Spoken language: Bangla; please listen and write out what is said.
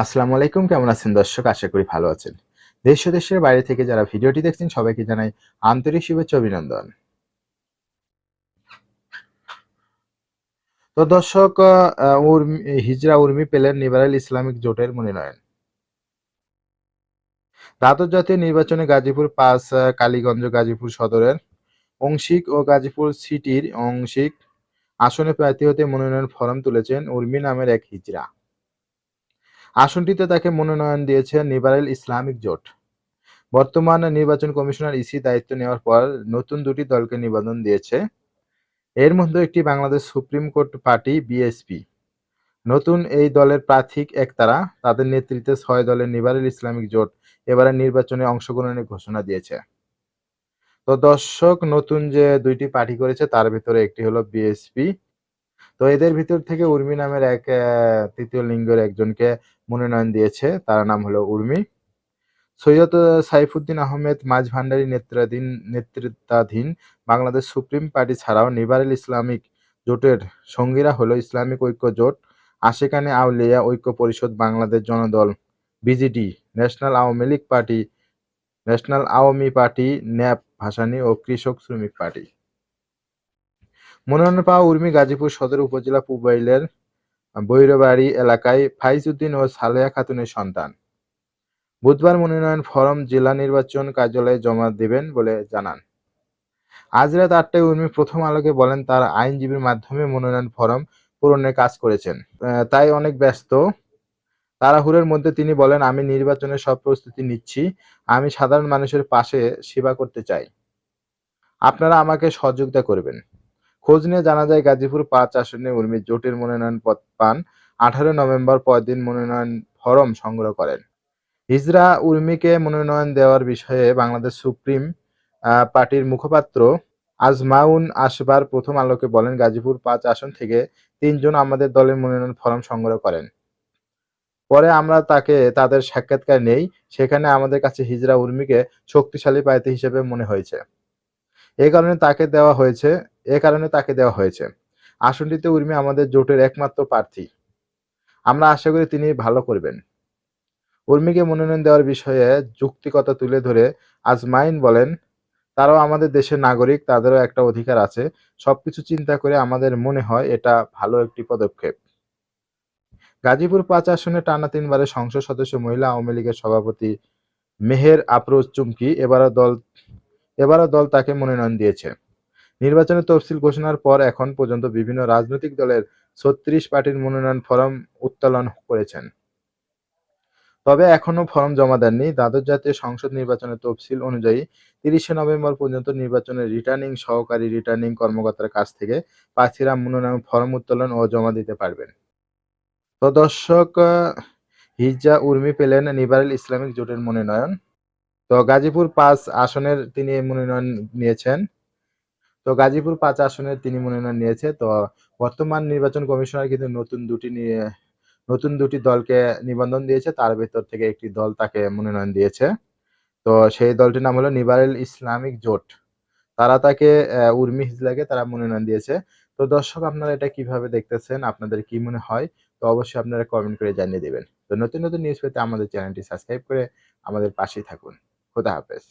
আসসালামু আলাইকুম, কেমন আছেন দর্শক? আশা করি ভালো আছেন। দেশ দেশের বাইরে থেকে যারা ভিডিওটি দেখছেন, সবাইকে জানাই আন্তরিক শুভেচ্ছা অভিনন্দন। তো দর্শক হিজরা উর্মি পেলেন লিবারেল ইসলামিক জোটের মনোনয়ন। দ্বাদশ জাতীয় নির্বাচনে গাজীপুর পাঁচ কালীগঞ্জ গাজীপুর সদরের অংশিক ও গাজীপুর সিটির অংশিক আসনে প্রার্থী হতে মনোনয়ন ফরম তুলেছেন উর্মি নামের এক হিজরা। আসনটিতে তাকে মনোনয়ন দিয়েছে লিবারেল ইসলামিক জোট। বর্তমান নির্বাচন কমিশনার ইসি দায়িত্ব নেওয়ার পর নতুন দুটি দলকে নিবেদন দিয়েছে। এর মধ্যে একটি Bangladesh supreme court party, BSP. নতুন এই দলের প্রার্থী একতারা তাদের নেতৃত্বে ছয় দলের লিবারেল ইসলামিক জোট এবারের নির্বাচনে অংশগ্রহণের ঘোষণা দিয়েছে। তো দর্শক, নতুন যে দুইটি পার্টি করেছে, তার ভিতরে একটি হলো বিএসপি তো এদের ভিতর থেকে উর্মি নামের এক তৃতীয় লিঙ্গের একজনকে মনোনয়ন দিয়েছে। তার নাম হলো উর্মি। সৈয়দ সাইফুদ্দিন আহমেদ মাঝ ভান্ডারী নেতৃত্বাধীন নেতৃত্বাধীন বাংলাদেশ সুপ্রিম পার্টি ছাড়াও লিবারেল ইসলামিক জোটের সঙ্গীরা হলো ইসলামিক ঐক্য জোট Ashekane Aulia Oikya Parishad Bangladesh Janadal, BGD, national Awami League party, national Awami party, NAP Bhasani ও কৃষক শ্রমিক পার্টি। মনোনয়ন পাওয়া উর্মি গাজীপুর সদর উপজেলা পুবাইলের বৈরবাড়ি এলাকায় ফাইজ উদ্দিন ও সালেহা খাতুনের সন্তান। বুধবার মনোনয়ন ফরম জেলা নির্বাচন কার্যালয়ে জমা দেবেন বলে জানান। আজ রাত আটটায় উর্মি প্রথম আলোকে বলেন, তার আইনজীবীর মাধ্যমে মনোনয়ন ফরম পূরণের কাজ করেছেন। তাই অনেক ব্যস্ত। তাড়াহুড়োর মধ্যে তিনি বলেন, আমি নির্বাচনের সব প্রস্তুতি নিচ্ছি। আমি সাধারণ মানুষের পাশে সেবা করতে চাই। আপনারা আমাকে সহযোগিতা করবেন। খোঁজ নিয়ে জানা যায় গাজীপুর পাঁচ আসনে উর্মি জোটের মনোনয়ন পান। আঠারো নভেম্বর পরদিন মনোনয়ন ফরম সংগ্রহ করেন। হিজরা উর্মিকে মনোনয়ন দেওয়ার বিষয়ে বাংলাদেশ সুপ্রিম পার্টির মুখপাত্র আজমাউন আসবার প্রথম আলোকে বলেন, গাজীপুর পাঁচ আসন থেকে তিনজন আমাদের দলের মনোনয়ন ফরম সংগ্রহ করেন। পরে আমরা তাকে, তাদের সাক্ষাৎকার নেই, সেখানে আমাদের কাছে হিজরা উর্মিকে শক্তিশালী প্রার্থী হিসেবে মনে হয়েছে। এ কারণে তাকে দেওয়া হয়েছে, এ কারণে তাকে দেওয়া হয়েছে। আসনটিতে উর্মি আমাদের জোটের একমাত্র প্রার্থী। আমরা আশা করি তিনি ভালো করবেন। উর্মিকে মনোনয়ন দেওয়ার বিষয়ে যুক্তিকতা তুলে ধরে আজমাইন বলেন, তারাও আমাদের দেশের নাগরিক, তাদেরও একটা অধিকার আছে। সবকিছু চিন্তা করে আমাদের মনে হয় এটা ভালো একটি পদক্ষেপ। গাজীপুর পাঁচ আসনে টানা তিনবারের সংসদ সদস্য মহিলা আওয়ামী লীগের সভাপতি মেহের আফরোজ চুমকি, এবারও দল এবারও দল তাকে মনোনয়ন দিয়েছে। নির্বাচনের তফসিল ঘোষণার পর এখন পর্যন্ত বিভিন্ন রাজনৈতিক দলের ছত্রিশ পার্টির মনোনয়ন ফরম উত্তোলন করেছেন। তবে এখনও ফরম জমা দেননি। দ্বাদশ জাতীয় সংসদ নির্বাচনের তফসিল অনুযায়ী তিরিশে নভেম্বর পর্যন্ত নির্বাচনের রিটার্নিং সহকারী রিটার্নিং কর্মকর্তার কাছ থেকে প্রার্থীরা মনোনয়ন ফরম উত্তোলন ও জমা দিতে পারবেন। তো দর্শক হিজা উর্মি পেলেন নিবারেল ইসলামিক জোটের মনোনয়ন। তো গাজীপুর পাঁচ আসনের তিনি মনোনয়ন নিয়েছেন। তো গাজীপুর পাঁচ আসনের তিনি মনোনয়ন নিয়েছে। তো বর্তমান নির্বাচন কমিশনার কিন্তু নতুন দুটি নিয়ে, নতুন দুটি দলকে নিবন্ধন দিয়েছে। তার ভেতর থেকে একটি দল তাকে মনোনয়ন দিয়েছে। তো সেই দলটির নাম হলো লিবারেল ইসলামিক জোট। তারা তাকে উর্মি হিজলাকে তারা মনোনয়ন দিয়েছে। তো দর্শক, আপনারা এটা কীভাবে দেখতেছেন? আপনাদের কি মনে হয়? তো অবশ্যই আপনারা কমেন্ট করে জানিয়ে দেবেন। তো নতুন নতুন নিউজ পেতে আমাদের চ্যানেলটি সাবস্ক্রাইব করে আমাদের পাশেই থাকুন। خدا حافظ